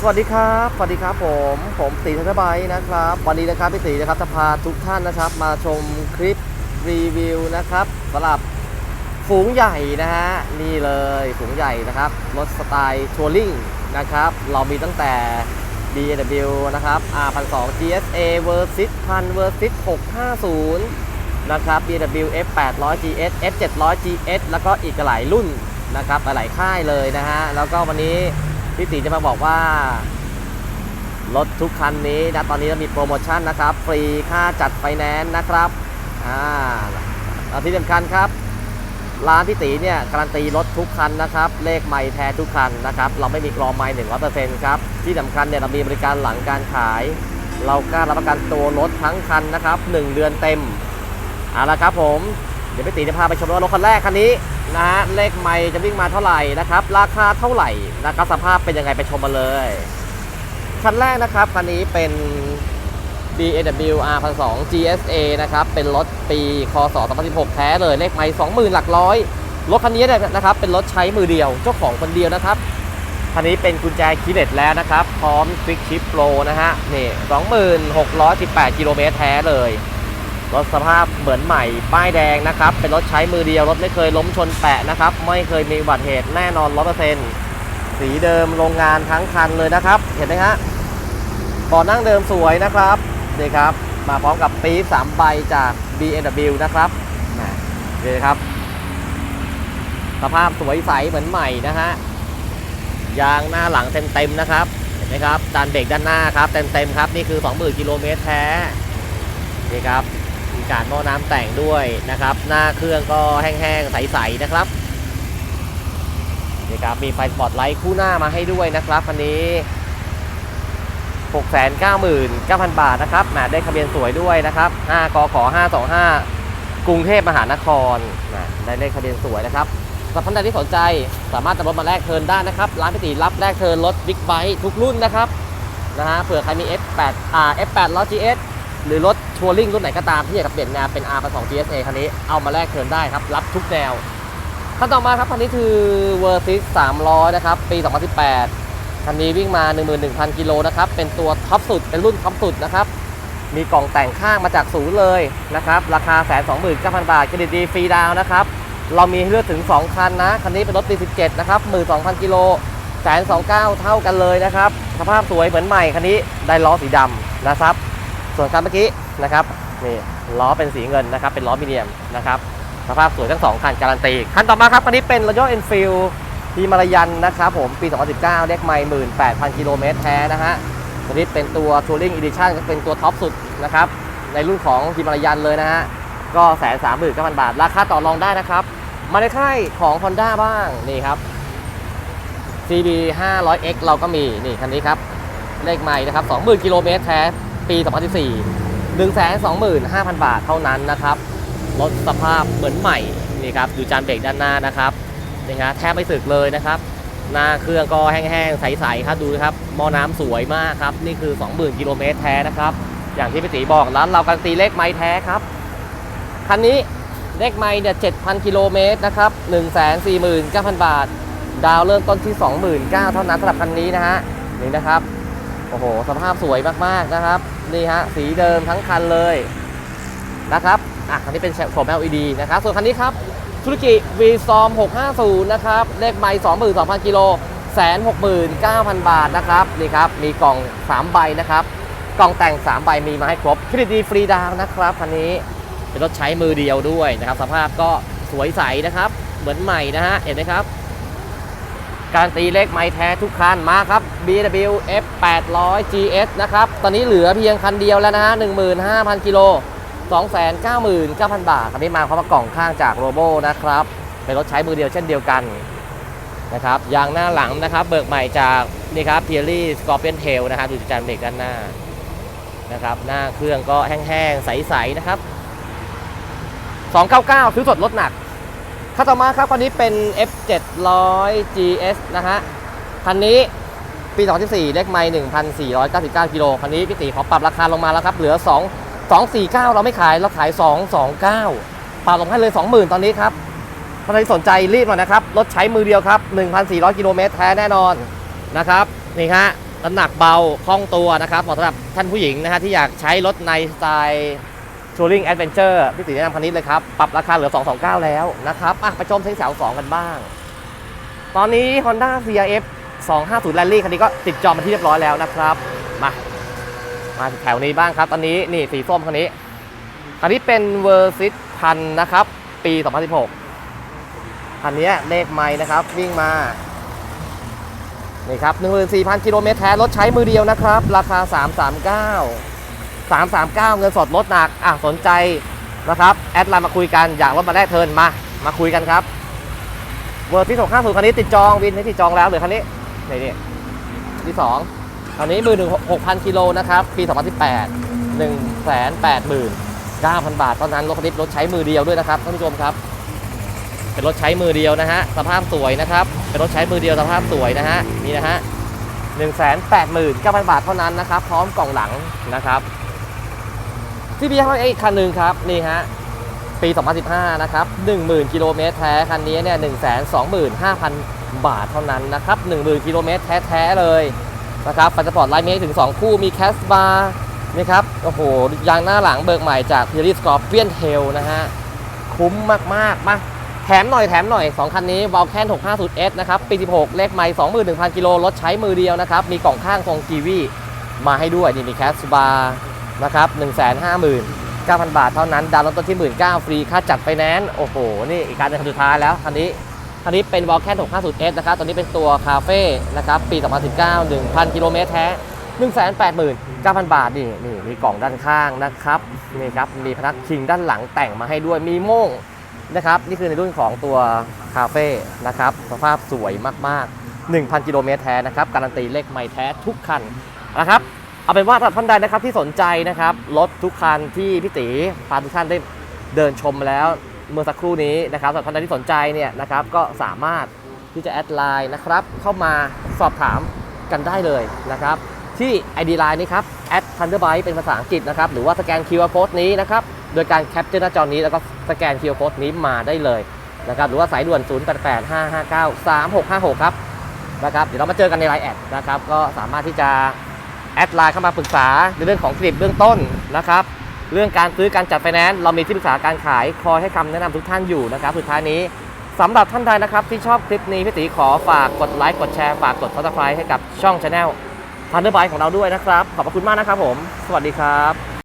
สวัสดีครับ สวัสดีครับผม ผมตีทัศบายนะครับ วันนี้นะครับพี่ตีนะครับจะพาทุกท่านนะครับ มาชมคลิปรีวิวนะครับสำหรับฝูงใหญ่นะฮะ นี่เลยฝูงใหญ่นะครับรถสไตล์ทัวริงนะครับ เรามีตั้งแต่ BMW นะครับ R12 GSA Versys 1000 Versys 650 นะครับ BMW F800 GS F700 GS แล้วก็อีกหลายรุ่นนะครับหลายค่ายเลยนะฮะ แล้วก็วันนี้ พี่ตีจะมาบอกว่า รถทุกคันนี้นะตอนนี้เรามีโปรโมชั่นนะครับ ฟรีค่าจัดไฟแนนซ์นะครับอ่าแล้วที่สำคัญครับ ร้านพี่ตีเนี่ยการันตีรถทุกคันนะครับ เลขไม่แท้ทุกคันนะครับ เราไม่มีกรอไม่หนึ่งร้อยเปอร์เซ็นต์ครับ ที่สำคัญเนี่ยเรามีบริการหลังการขาย เรากล้ารับประกันตัวรถทั้งคันนะครับหนึ่งเดือนเต็มเอาละครับผม ดี๋ยวพี่ตีจะพาไปชมรถคันแรกคันนี้นะฮะเลขไม่จะวิ่งมาเท่าไหร่นะครับ ราคาเท่าไหร่นะครับสภาพเป็นยังไงไปชมมาเลยคันแรกนะครับคันนี้เป็น BMW R 1 2 GSA นะครับ เป็นรถปีคศ2016 แท้เลย เลขไมล์20,000 หลักร้อย รถคันนี้เนี่ยนะครับ เป็นรถใช้มือเดียว เจ้าของคนเดียวนะครับ คันนี้เป็นกุญแจคีเลสแล้วนะครับ พร้อม Quick Shift Pro นะฮะ นี่ 2618 กิโลเมตรแท้เลย รถสภาพเหมือนใหม่ป้ายแดงนะครับ เป็นรถใช้มือเดียว รถไม่เคยล้มชนแปะนะครับ ไม่เคยมีอุบัติเหตุแน่นอน100%สีเดิมโรงงานทั้งคันเลยนะครับ เห็นไหมฮะเบาะนั่งเดิมสวยนะครับนี่ครับ มาพร้อมกับปี๊บ3ใบจาก BMW นะครับนะนี่ครับ สภาพสวยใสเหมือนใหม่นะฮะยางหน้าหลังเต็มๆนะครับเห็นไหมครับจานเบรกด้านหน้าครับเต็มๆครับนี่คือ 20,000กิโลเมตรแท้นี่ครับ มีการหม้อน้ำแต่งด้วยนะครับ หน้าเครื่องก็แห้งๆ ใสๆนะครับนี่ครับมีไฟสปอตไลท์คู่หน้ามาให้ด้วยนะครับคันนี้ 699,000 บาทนะครับแหมได้ทะเบียนสวยด้วยนะครับ5กข525 กรุงเทพมหานครนะได้เลขทะเบียนสวยนะครับสำหรับท่านใดที่สนใจสามารถนำรถมาแลกเทินได้นะครับ ร้านพิตีรับแลกเทินรถบิ๊กไบค์ทุกรุ่นนะครับนะฮะเผื่อใครมี F8 อ่า F8 ล้อ GS หรือรถทัวริงรุ่นไหนก็ตามที่อยากจะเปลี่ยนแนวเป็น R 2 GSA คันนี้เอามาแลกเทินได้ครับ รับทุกแนวคันต่อมาครับคันนี้คือ Versys 300 นะครับ ปี 2018 คันนี้วิ่งมา 11,000 กิโลนะครับ เป็นตัวท็อปสุด เป็นรุ่นท็อปสุดนะครับ มีกล่องแต่งข้างมาจากศูนย์เลยนะครับ ราคาแสนสองหมื่นเก้าพันบาทเครดิตดีฟรีดาวนะครับ เรามีเลือกถึง 2 คันนะ คันนี้เป็นรถปี 17 นะครับ 12,000 กิโลแสนสองเก้าเท่ากันเลยนะครับ สภาพสวยเหมือนใหม่คันนี้ได้ล้อสีดำนะครับ ส่วนคันเมื่อกี้นะครับนี่ล้อเป็นสีเงินนะครับเป็นล้อมีเดียมนะครับสภาพสวยทั้งสองคันการันตีคันต่อมาครับคันนี้เป็น Royal Enfield ทีมารยันนะครับผมปี 2019เลขไมล์18,000กิโลเมตรแท้นะฮะตัวนี้เป็นตัว Touring Edition ก็เป็นตัวท็อปสุดนะครับในรุ่นของทีมารยันเลยนะฮะก็แสนสามหมื่นเก้าพันบาท ราคาต่อรองได้นะครับ มาในค่ายของ Honda บ้างนี่ครับ CB 500X เราก็มีนี่คันนี้ครับเลขไมล์นะครับ20,000กิโลเมตรแท้ ปี 2014 125,000 บาทเท่านั้นนะครับรถสภาพเหมือนใหม่นี่ครับดูจานเบรกด้านหน้านะครับนี่ครับแทบไม่สึกเลยนะครับหน้าเครื่องก็แห้งๆ ใสๆครับดูนะครับหม้อน้ำสวยมากครับ นี่คือ 20,000 กิโลเมตรแท้นะครับ อย่างที่พี่ตีบอกร้านเราการนตีเลขไม้แท้ครับ คันนี้เลขไม้เนี่ย 7,000 กิโลเมตรนะครับ 149,000 บาท ดาวเริ่มต้นที่ 29,000 เท่านั้นสำหรับคันนี้นะฮะนี่นะครับ โอ้โห สภาพสวยมากๆนะครับ นี่ฮะสีเดิมทั้งคันเลยนะครับอะคันนี้เป็นโฉม LED นะครับส่วนคันนี้ครับธุรกิจ v s o m 650 นะครับ เลขไมล์22,000 กิโลแสน69,000บาทนะครับนี่ครับ มีกล่อง 3 ใบนะครับ กล่องแต่ง 3 ใบมีมาให้ครบเครดิตดีฟรีดาวน์นะครับคันนี้เป็นรถใช้มือเดียวด้วยนะครับ สภาพก็สวยใสนะครับ เหมือนใหม่นะฮะเห็นไหมครับ การตีเลขไม้แท้ทุกคันมาครับ BWF 800 GS นะครับ ตอนนี้เหลือเพียงคันเดียวแล้วนะฮะ15,000 กิโล 299,000 บาทคันนี้มาพร้อมกับกล่องข้างจากโรโบนะครับ เป็นรถใช้มือเดียวเช่นเดียวกันนะครับยางหน้าหลังนะครับ เบิกใหม่จากนี่ครับ p i e r l y Scorpion Tail นะครับดูจากจานเบรกด้านหน้านะครับ หน้าเครื่องก็แห้งๆ ใสๆนะครับ 299 ซื้อสดลดหนัก คันต่อมาครับคันนี้เป็น F700 GS นะฮะ คันนี้ปี 2014 เลขไมล์1,499กิโลคันนี้พี่ตีขอปรับราคาลงมาแล้วครับ เหลือ 2 249 เราไม่ขาย เราขาย 229 ปรับลงให้เลย 20,000 ตอนนี้ครับถ้าใครสนใจรีบหน่อยนะครับ รถใช้มือเดียวครับ 1,400 กิโลเมตรแท้แน่นอนนะครับ นี่ฮะน้ำหนักเบาคล่องตัวนะครับเหมาะสำหรับท่านผู้หญิงนะฮะที่อยากใช้รถในสไตล์ ทัวริงแอดเวนเจอร์พี่ตีแนะนำคันนี้เลยครับ ปรับราคาเหลือ 229 แล้วนะครับอะไปชมเซ็งแถว2 กันบ้าง ตอนนี้ Honda CRF 250 Rally คันนี้ก็ติดจอมาที่เรียบร้อยแล้วนะครับ มา มาแถวนี้บ้างครับ ตอนนี้นี่สีส้มคันนี้ คันนี้เป็นเวอร์ซิตพันนะครับ ปี 2016 คันนี้เลขไม้นะครับ วิ่งมา นี่ครับ 14,000 กิโลเมตรแท้รถใช้มือเดียวนะครับ ราคา 339 339 เงินสดลดหนักอะสนใจนะครับ แอดไลน์มาคุยกันอยากรถมาแลกเทินมา มาคุยกันครับ เวอร์ที่650คันนี้ติดจองวินที่ติดจองแล้วเหลือคันนี้นี่นี่ที่สองคันนี้มือหนึ่งหกพันกิโลนะครับ ปี 2018 1แสนแปดหมื่นเก้าพันบาท ตอนนั้นรถคันนี้รถใช้มือเดียวด้วยนะครับท่านผู้ชมครับ เป็นรถใช้มือเดียวนะฮะสภาพสวยนะครับ เป็นรถใช้มือเดียวสภาพสวยนะฮะนี่นะฮะหนึ่งแสนแปดหมื่นเก้าพันบาทเท่านั้นนะครับ พร้อมกล่องหลังนะครับ ที่พี่ให้อีกคันหนึ่งครับนี่ฮะปี 2015 นะครับ 10,000 กิโลเมตรแท้ คันนี้เนี่ย 125,000 บาทเท่านั้นนะครับ 10,000 กิโลเมตรแท้ ๆ เลยนะครับฟันสปอร์ตไลท์เมถึง 2 คู่ มีแคสบาร์นะครับ โอ้โห ยางหน้าหลังเบิกใหม่จาก p i r i s c o r p i o n Tail นะฮะ คุ้มมากๆมาแถมหน่อยแถมหน่อย 2 คันนี้ v a l c a n 650S นะครับ ปี 16 เลขใหม่21,000 กิโล รถใช้มือเดียวนะครับ มีกล่องข้างทรงกีวีมาให้ด้วย นี่มีแคสบาร์ นะครับ150,000 9,000 บาทเท่านั้น ดาวน์รถต้นที่ 19,000ฟรี ค่าจัดไฟแนนซ์ โอ้โห นี่อีกการเป็นคันสุดท้ายแล้ว คันนี้ คันนี้เป็น v a l c a n 650S นะครับ ตัวนี้เป็นตัวคาเฟ่นะครับ ปี 2019 1,000 กิโลเมตรแท้ 189,000 บาท นี่นี่มีกล่องด้านข้างนะครับ นี่ครับ มีพนักชิงด้านหลังแต่งมาให้ด้วย มีโม่งนะครับ นี่คือในรุ่นของตัวคาเฟ่นะครับ สภาพสวยมากๆ 1,000 กิโลเมตรแท้นะครับ การันตีเลขไม่แท้ทุกคันนะครับ เอาเป็นว่าสำหรับท่านใดนะครับที่สนใจนะครับรถทุกคันที่พี่ตีพาทุกท่านได้เดินชมมาแล้วเมื่อสักครู่นี้นะครับสำหรับท่านใดที่สนใจเนี่ยนะครับก็สามารถที่จะแอดไลน์นะครับเข้ามาสอบถามกันได้เลยนะครับที่ ID Line นี้ครับ at thunderbyte เป็นภาษาอังกฤษนะครับหรือว่าสแกน QR Code นี้นะครับโดยการแคปเจอร์หน้าจอนี้แล้วก็สแกน QR Code นี้มาได้เลยนะครับหรือว่าสายด่วน 0885593656 ครับนะครับเดี๋ยวเรามาเจอกันในไลน์แอดนะครับก็สามารถที่จะ แอดไลน์เข้ามาปรึกษาในเรื่องของเครดิตเบื้องต้นนะครับ เรื่องการซื้อการจัดไฟแนนซ์เรามีที่ปรึกษาการขายคอยให้คำแนะนำทุกท่านอยู่นะครับสุดท้ายนี้สำหรับท่านใดนะครับที่ชอบคลิปนี้พี่ตีขอฝากกดไลค์กดแชร์ฝากกดซับสไครต์ให้กับช่องชาแนลพันเดอร์ไบของเราด้วยนะครับ ขอบพระคุณมากนะครับผม สวัสดีครับ